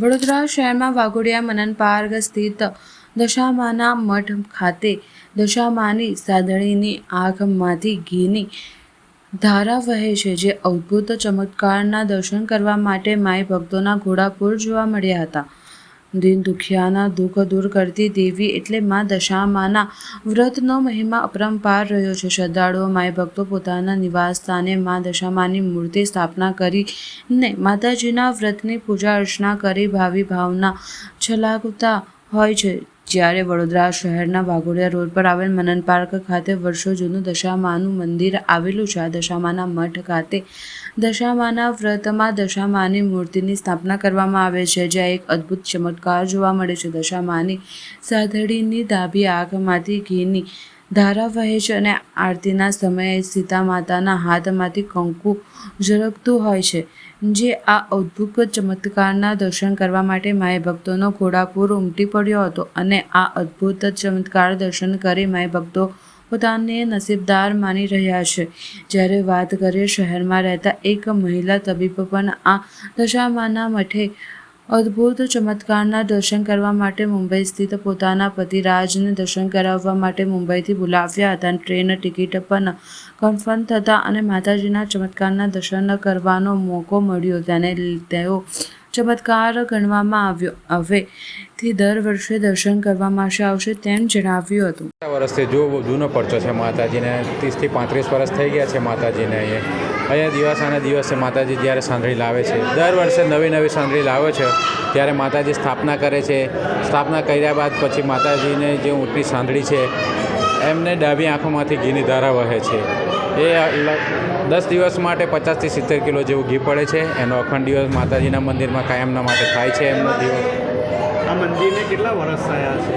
વડોદરા શહેરમાં વાઘોડિયા મનન પાર્ક સ્થિત દશામાના મઠ ખાતે દશામાની સાદડીની આંખમાંથી ઘીની ધારા વહે છે, જે અદ્ભુત ચમત્કારના દર્શન કરવા માટે માય ભક્તોના ઘોડાપુર જોવા મળ્યા હતા. દિન દુખિયાના દુઃખ દૂર કરતી દેવી એટલે મા દશામાના વ્રતનો મહિમા અપરંપાર રહ્યો છે. શ્રદ્ધાળુઓ, માય ભક્તો પોતાના નિવાસ સ્થાને મા દશામાની મૂર્તિ સ્થાપના કરીને માતાજીના વ્રતની પૂજા અર્ચના કરી ભાવિ ભાવના છલાવતા હોય છે. જ્યારે વડોદરા શહેરના વાઘોડિયા રોડ પર આવેલ મનન પાર્ક ખાતે વર્ષો જૂનું દશામાનું મંદિર આવેલું છે. આ દશામાના મઠ ખાતે દશામાના વ્રતમાં દશામાની મૂર્તિની સ્થાપના કરવામાં આવે છે, જ્યાં એક અદ્ભુત ચમત્કાર જોવા મળે છે. દશામાની સાધડીની ડાબી આંખમાંથી ઘીની ધારા વહે છે અને આરતીના સમયે સીતા માતાના હાથમાંથી કંકુ ઝળકતું હોય છે, જે આ અદ્ભુત ચમત્કારના દર્શન કરવા માટે માય ભક્તોનો ઘોડાપુર ઉમટી પડ્યો હતો અને આ અદ્ભુત ચમત્કાર દર્શન કરી માય ભક્તો પોતાને નસીબદાર માની રહ્યા છે. જ્યારે વાત કરીએ શહેરમાં રહેતા એક મહિલા તબીબ પણ આ દશામાના મઠે અદ્ભુત ચમત્કારના દર્શન કરવા માટે મુંબઈ સ્થિત પોતાના પતિ રાજને દર્શન કરાવવા માટે મુંબઈથી બોલાવ્યા હતા. ટ્રેન ટિકિટ પણ કન્ફર્મ થતાં અને માતાજીના ચમત્કારના દર્શન કરવાનો મોકો મળ્યો. તેને તેઓ ચમત્કાર ગણવામાં આવ્યો. હવેથી દર વર્ષે દર્શન કરવામાં આવશે તેમ જણાવ્યું હતું. વર્ષથી જો જૂનો પરચો છે માતાજીને, ત્રીસથી પાંત્રીસ વર્ષ થઈ ગયા છે માતાજીને અહીંયા. અહીંયા દિવસાના દિવસે માતાજી જ્યારે સાંભળી લાવે છે? દર વર્ષે નવી નવી સાંધળી લાવે છે, ત્યારે માતાજી સ્થાપના કરે છે. સ્થાપના કર્યા બાદ પછી માતાજીને જે ઊંટની સાંધળી છે, એમને ડાબી આંખોમાંથી ઘીની ધારા વહે છે. એ દસ દિવસ માટે પચાસથી સિત્તેર કિલો જેવું ઘી પડે છે. એનો અખંડ દિવસ માતાજીના મંદિરમાં કાયમના માટે થાય છે. એમનો દિવસ આ મંદિરને કેટલા વર્ષ થયા છે?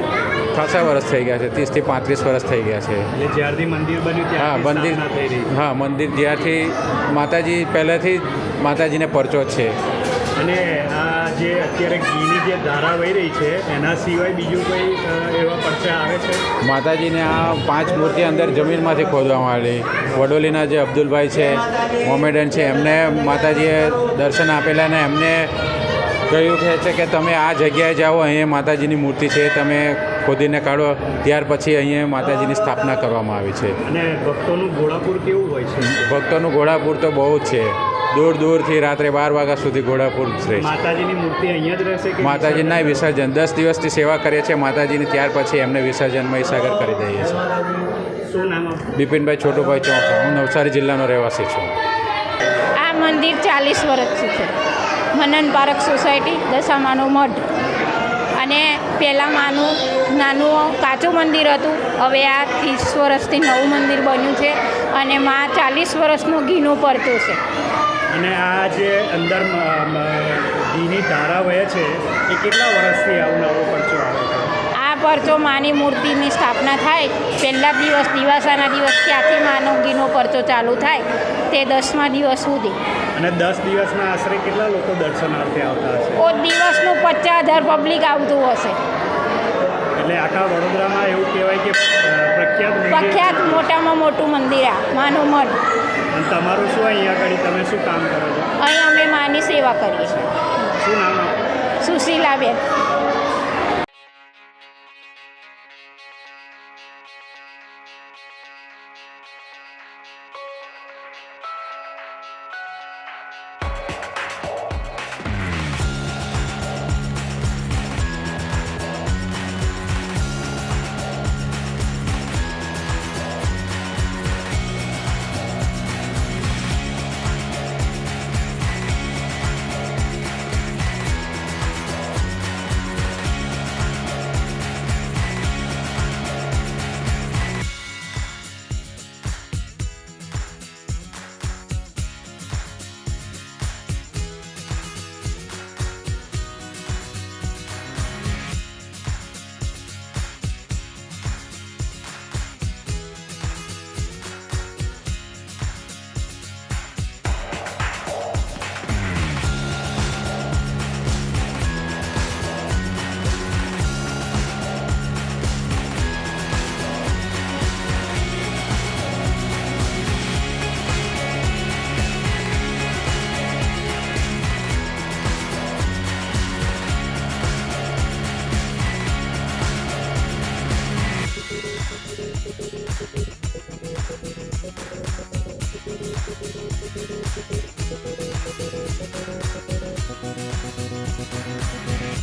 ખાસા વર્ષ થઈ ગયા છે ત્રીસથી પાંત્રીસ વર્ષ થઈ ગયા છે. એટલે જ્યારથી મંદિર બન્યું હા મંદિર હા મંદિર જ્યારથી માતાજી પહેલેથી માતાજીને પરચો છે. અને આ જે અત્યારે ઘીની જે ધારા વહી રહી છે એના સિવાય બીજું કોઈ એવા પરચા આવે છે? માતાજીને આ પાંચ મૂર્તિ અંદર જમીનમાંથી ખોદવામાં આવેલી વડોલીના જે અબ્દુલભાઈ છે મોમેડન છે એમને માતાજીએ દર્શન આપેલા અને એમને કહ્યું કે છે કે તમે આ જગ્યાએ જાઓ અહીંયા માતાજીની મૂર્તિ છે તમે ખોદીને કાઢો ત્યાર પછી અહીંયા માતાજીની સ્થાપના કરવામાં આવી છે. અને ભક્તોનું ઘોડાપુર કેવું હોય છે? ભક્તોનું ઘોડાપુર તો બહુ જ છે. દૂર દૂરથી રાત્રે બાર વાગ્યા સુધી ઘોડાપુર જ રહે છે માતાજીની મૂર્તિ અહીંયા જ રહેશે કે માતાજીના વિસર્જન? દસ દિવસથી સેવા કરીએ છીએ માતાજીની ત્યાર પછી એમને વિસર્જન મહીસાગર કરી દઈએ છીએ. બિપિનભાઈ છોટુભાઈ ચોક હું નવસારી જિલ્લાનો રહેવાસી છું. આ મંદિર ચાલીસ વર્ષથી છે. મનન પાર્ક સોસાયટી દશામાનો મઠ અને પહેલાં માનું નાનું કાચું મંદિર હતું. હવે આ ત્રીસ વર્ષથી નવું મંદિર બન્યું છે અને માં ચાલીસ વર્ષનો ઘીનો પડતું છે. અને આ જે અંદર ઘીની ધારા વહે છે એ કેટલા વર્ષથી આવું નવો પરચો આવે છે? આ પરચો માની મૂર્તિની સ્થાપના થાય પહેલા દિવસ દિવાસાના દિવસ ત્યાંથી માનો ઘીનો પરચો ચાલુ થાય. તે દસમા દિવસ સુધી. અને દસ દિવસના આશરે કેટલા લોકો દર્શનાર્થે આવતા હશે? કોઈ દિવસનું પચાસ હજાર પબ્લિક આવતું હશે. એટલે આખા વડોદરામાં એવું કહેવાય કે પ્રખ્યાત પ્રખ્યાત મોટામાં મોટું મંદિર આ માનું મઠ અને તમારું શું અહીંયા આગળ તમે શું કામ કરો છો? અહીં અમે માની સેવા કરીએ છીએ. શું નામ? સુશીલાબેન.